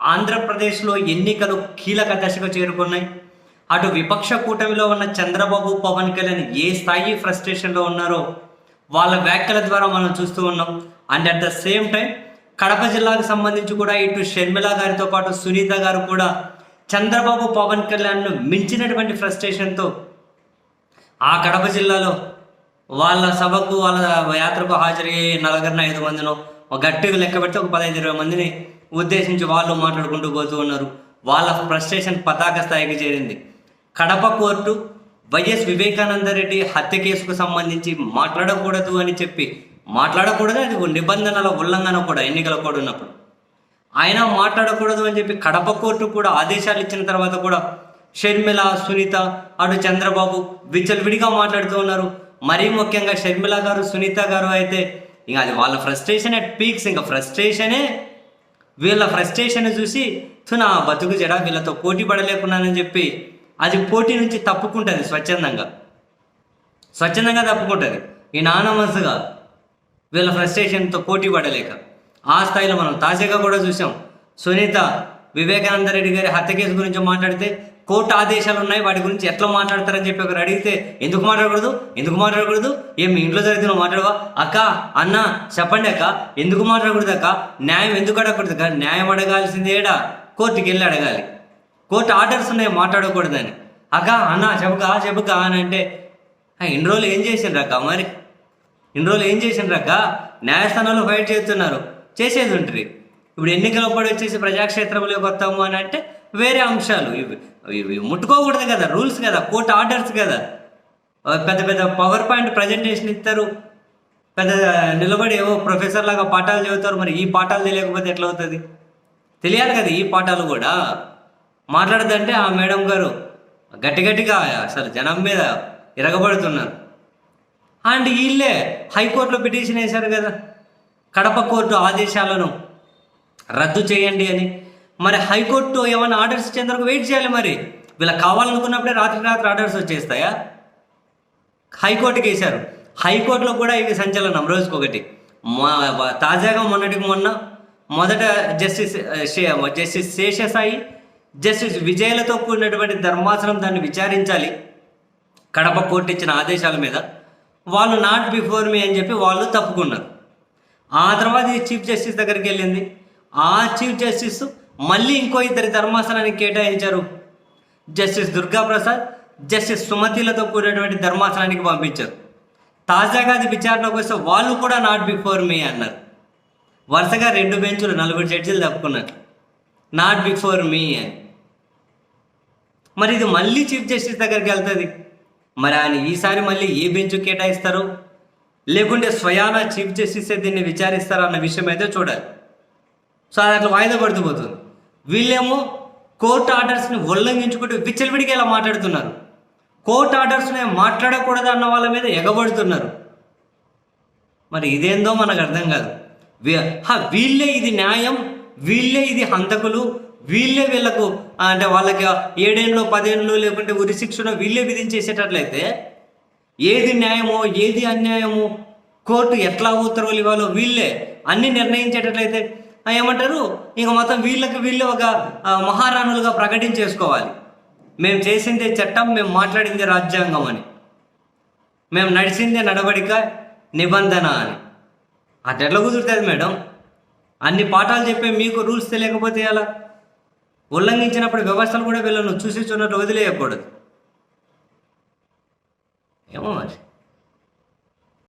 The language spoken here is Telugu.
ఆంధ్రప్రదేశ్లో ఎన్నికలు కీలక దశకు చేరుకున్నాయి. అటు విపక్ష కూటమిలో ఉన్న చంద్రబాబు పవన్ కళ్యాణ్ ఏ స్థాయి ఫ్రస్ట్రేషన్లో ఉన్నారో వాళ్ళ వ్యాఖ్యల ద్వారా మనం చూస్తూ ఉన్నాం. And at the same time Kadapa జిల్లాకు సంబంధించి కూడా ఇటు షర్మిల గారితో పాటు సునీత గారు కూడా చంద్రబాబు పవన్ కళ్యాణ్ను మించినటువంటి ఫ్రస్ట్రేషన్తో ఆ కడప జిల్లాలో వాళ్ళ సభకు వాళ్ళ యాత్రకు హాజరయ్యే నలుగురిన ఐదు మందిను ఒక గట్టిగా లెక్క పెడితే ఒక పదహైదు ఇరవై మందిని ఉద్దేశించి వాళ్ళు మాట్లాడుకుంటూ పోతూ ఉన్నారు. వాళ్ళ ఫ్రస్ట్రేషన్ పతాక స్థాయికి చేరింది. కడప కోర్టు వైఎస్ వివేకానంద రెడ్డి హత్య కేసుకు సంబంధించి మాట్లాడకూడదు అని చెప్పి మాట్లాడకూడదు అది నిబంధనల ఉల్లంఘన కూడా ఎన్నికల కోడ్ ఉన్నప్పుడు. ఆయన మాట్లాడకూడదు అని చెప్పి కడప కోర్టు కూడా ఆదేశాలు ఇచ్చిన తర్వాత కూడా షర్మిల సునీత అటు చంద్రబాబు విచ్చలవిడిగా మాట్లాడుతూ ఉన్నారు. మరీ ముఖ్యంగా షర్మిల గారు సునీత గారు అయితే ఇంకా అది వాళ్ళ ఫ్రస్ట్రేషన్ అట్ పీక్స్ ఇంకా ఫ్రస్ట్రేషనే వీళ్ళ ఫ్రస్ట్రేషన్ చూసి నా బతుకు జడ వీళ్ళతో పోటీ పడలేకున్నానని చెప్పి అది పోటీ నుంచి తప్పుకుంటుంది స్వచ్ఛందంగా. స్వచ్ఛందంగా తప్పుకుంటుంది. ఈ నానమస్సుగా వీళ్ళ ఫ్రస్ట్రేషన్తో పోటీ పడలేక. ఆ స్థాయిలో మనం తాజాగా కూడా చూసాం. సునీత వివేకానంద రెడ్డి గారి హత్య కేసు గురించి మాట్లాడితే కోర్టు ఆదేశాలు ఉన్నాయి వాటి గురించి ఎట్లా మాట్లాడతారని చెప్పి ఒకరు అడిగితే ఎందుకు మాట్లాడకూడదు? ఎందుకు మాట్లాడకూడదు? ఏం మీ ఇంట్లో జరిగితే నువ్వు మాట్లాడవా? అక్క అన్న చెప్పండి అక్క ఎందుకు మాట్లాడకూడదు అక్క? న్యాయం ఎందుకు అడగకూడదు అక్క? న్యాయం అడగాల్సింది ఏడా? కోర్టుకి వెళ్ళి అడగాలి. కోర్టు ఆర్డర్స్ ఉన్నాయి మాట్లాడకూడదని. అక్క అన్న చెప్పక చెప్పక అని అంటే "ఆ, ఇన్ని రోజులు ఏం చేసిండ్రు అక్క మరి? ఇన్ని రోజులు ఏం చేసిండ్రు అక్క? న్యాయస్థానంలో ఫైట్ చేస్తున్నారు. చేసేది ఉంటుంది ఇప్పుడు ఎన్నికల పడి వచ్చేసి ప్రజాక్షేత్రంలోకి వస్తాము అని అంటే వేరే అంశాలు. ఇవి ఇవి ముట్టుకోకూడదు కదా రూల్స్ కదా కోర్టు ఆర్డర్స్ కదా. పెద్ద పెద్ద పవర్ పాయింట్ ప్రజెంటేషన్ ఇస్తారు. పెద్ద నిలబడి ఏవో ప్రొఫెసర్ లాగా పాఠాలు చదువుతారు. మరి ఈ పాఠాలు తెలియకపోతే ఎట్లా అవుతుంది? తెలియాలి కదా ఈ పాఠాలు కూడా. మాట్లాడదంటే ఆ మేడం గారు గట్టి గట్టిగా అసలు జనం మీద ఇరగబడుతున్నారు. అండ్ వీళ్ళే హైకోర్టులో పిటిషన్ వేశారు కదా. కడప కోర్టు ఆదేశాలను రద్దు చేయండి అని. మరి హైకోర్టు ఏమైనా ఆర్డర్స్ ఇచ్చేంతవరకు వెయిట్ చేయాలి మరి. వీళ్ళకి కావాలనుకున్నప్పుడే రాత్రి రాత్రి ఆర్డర్స్ వచ్చేస్తాయా? హైకోర్టుకి వేశారు. హైకోర్టులో కూడా ఇవి సంచలనం రోజుకొకటి. మా తాజాగా మొన్నటికి మొన్న మొదట జస్టిస్ జస్టిస్ శేషసాయి జస్టిస్ విజయలతో కూడినటువంటి ధర్మాసనం దాన్ని విచారించాలి. కడప కోర్టు ఇచ్చిన ఆదేశాల మీద. వాళ్ళు నాట్ బిఫోర్ మీ అని చెప్పి వాళ్ళు తప్పుకున్నారు. ఆ తర్వాత ఈ చీఫ్ జస్టిస్ దగ్గరికి వెళ్ళింది. ఆ చీఫ్ జస్టిస్ మళ్ళీ ఇంకో ఇద్దరి ధర్మాసనాన్ని కేటాయించారు. జస్టిస్ దుర్గా ప్రసాద్ జస్టిస్ సుమతిలతో కూడినటువంటి ధర్మాసనానికి పంపించారు. తాజాగా అది విచారణకు వస్తే వాళ్ళు కూడా నాట్ బిఫోర్ మీ అన్నారు. వరుసగా రెండు బెంచులు నలుగురు జడ్జీలు తప్పుకున్నారు. నాట్ బిఫోర్ మీ అని. మరి ఇది మళ్ళీ చీఫ్ జస్టిస్ దగ్గరికి వెళ్తుంది. మరి ఆయన ఈసారి మళ్ళీ ఏ బెంచ్ కేటాయిస్తారు? లేకుంటే స్వయాన చీఫ్ జస్టిస్ దీన్ని విచారిస్తారా అన్న విషయం అయితే చూడాలి. సో అది అట్లా వాయిదా పడుతూ పోతుంది. వీళ్ళేమో కోర్టు ఆర్డర్స్ని ఉల్లంఘించుకుంటూ విచ్చలవిడికి ఇలా మాట్లాడుతున్నారు. కోర్టు ఆర్డర్స్ని మాట్లాడకూడదు అన్న వాళ్ళ మీద ఎగబడుతున్నారు. మరి ఇదేందో మనకు అర్థం కాదు. వీళ్ళే ఇది న్యాయం వీళ్ళే ఇది హంతకులు వీళ్ళే వీళ్ళకు అంటే వాళ్ళకి ఏడేళ్ళు పదేళ్ళు లేకుంటే ఉరి శిక్షణ వీళ్ళే విధించేసేటట్లయితే ఏది న్యాయమో ఏది అన్యాయమో కోర్టు ఎట్లా ఉత్తర్వులు ఇవ్వాలో వీళ్ళే అన్ని నిర్ణయించేటట్లయితే ఏమంటారు? ఇంక మొత్తం వీళ్ళకి వీళ్ళు ఒక మహారాణులుగా ప్రకటించేసుకోవాలి మేము చేసిందే చట్టం మేము మాట్లాడిందే రాజ్యాంగం అని. మేము నడిచిందే నడవడిక నిబంధన అని. అటు కుదురుతుంది మేడం? అన్ని పాఠాలు చెప్పే మీకు రూల్స్ తెలియకపోతే ఎలా? ఉల్లంఘించినప్పుడు వ్యవస్థలు కూడా వీళ్ళను చూసి చూన్నట్టు వదిలేయకూడదు. ఏమో మరి.